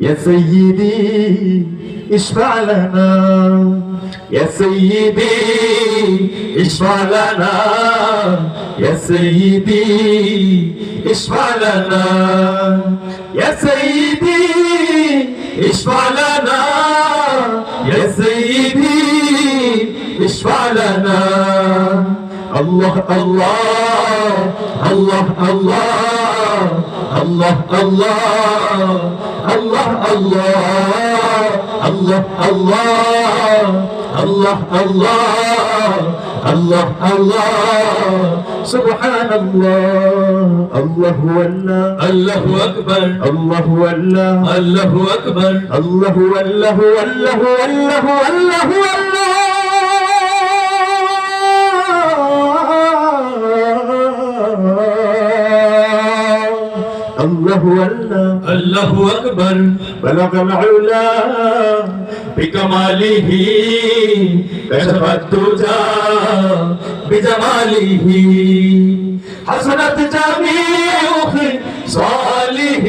يا سيدي اشفع لنا يا سيدي اشفع لنا يا سيدي اشفع لنا يا سيدي اشفع لنا الله الله الله الله الله الله الله الله الله الله الله الله الله سبحان الله الله ولا الله أكبر الله ولا الله أكبر الله والله والله والله والله والله الله والله الله أكبر بلغ العلا بكماله كشف الدجى بجماله حسنت جميع صالح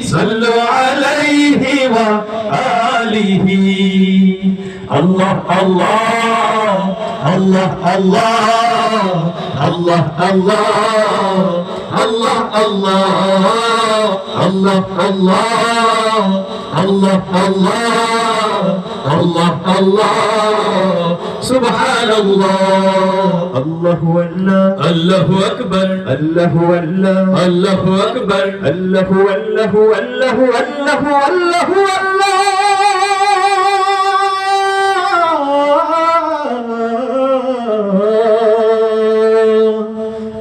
صلوا عليه وآله الله الله الله الله الله الله الله الله الله الله الله الله الله سبحان الله الله ولا الله أكبر الله ولا الله أكبر الله والله والله والله والله الله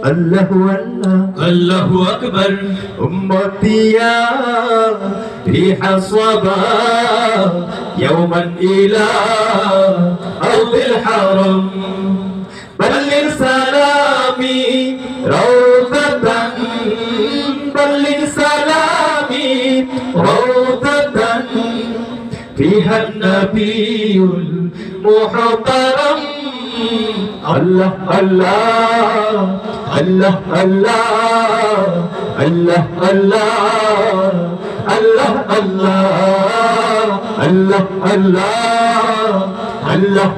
والله الله أكبر. أمتي يا ريح الصبا. يوما إلى أرض الحرم. بلغ سلامي روضة. بلغ سلامي روضة. فيها النبي المحترم. الله الله الله الله الله الله الله الله الله الله الله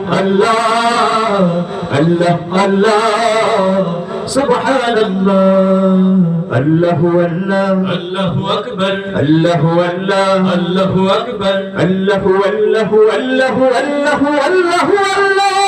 الله الله سبحان الله الله والله الله أكبر الله والله الله أكبر الله والله والله والله والله والله